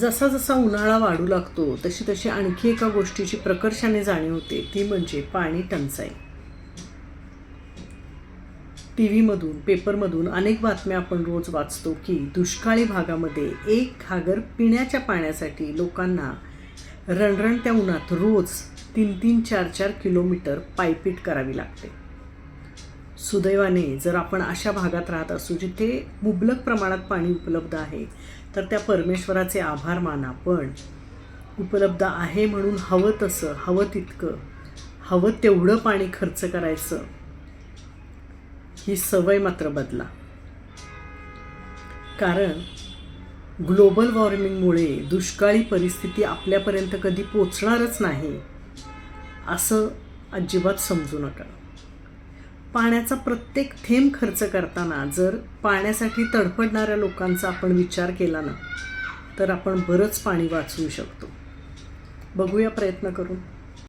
जसा जसा उन्हाळा वाढू लागतो तशी तशी आणखी एका गोष्टीची प्रकर्षाने जाणीव होते ती म्हणजे पाणी टंचाई. टी व्हीमधून पेपरमधून अनेक बातम्या आपण रोज वाचतो की दुष्काळी भागामध्ये एक घागर पिण्याच्या पाण्यासाठी लोकांना रणरणत्या उन्हात रोज तीन तीन चार चार किलोमीटर पायपीट करावी लागते. सुदैवाने जर आपण अशा भागात राहत असू जिथे मुबलक प्रमाणात पाणी उपलब्ध आहे तर त्या परमेश्वराचे आभार माना. पण उपलब्ध आहे म्हणून हवं तसं हवं तितकं हवं तेवढं पाणी खर्च करायचं ही सवय मात्र बदला. कारण ग्लोबल वॉर्मिंगमुळे दुष्काळी परिस्थिती आपल्यापर्यंत कधी पोचणारच नाही असं अजिबात समजू नका. पाण्याचा प्रत्येक थेंब खर्च करताना जर पाण्यासाठी तडफडणाऱ्या लोकांचा आपण विचार केला ना तर आपण बरंच पाणी वाचवू शकतो. बघूया प्रयत्न करून.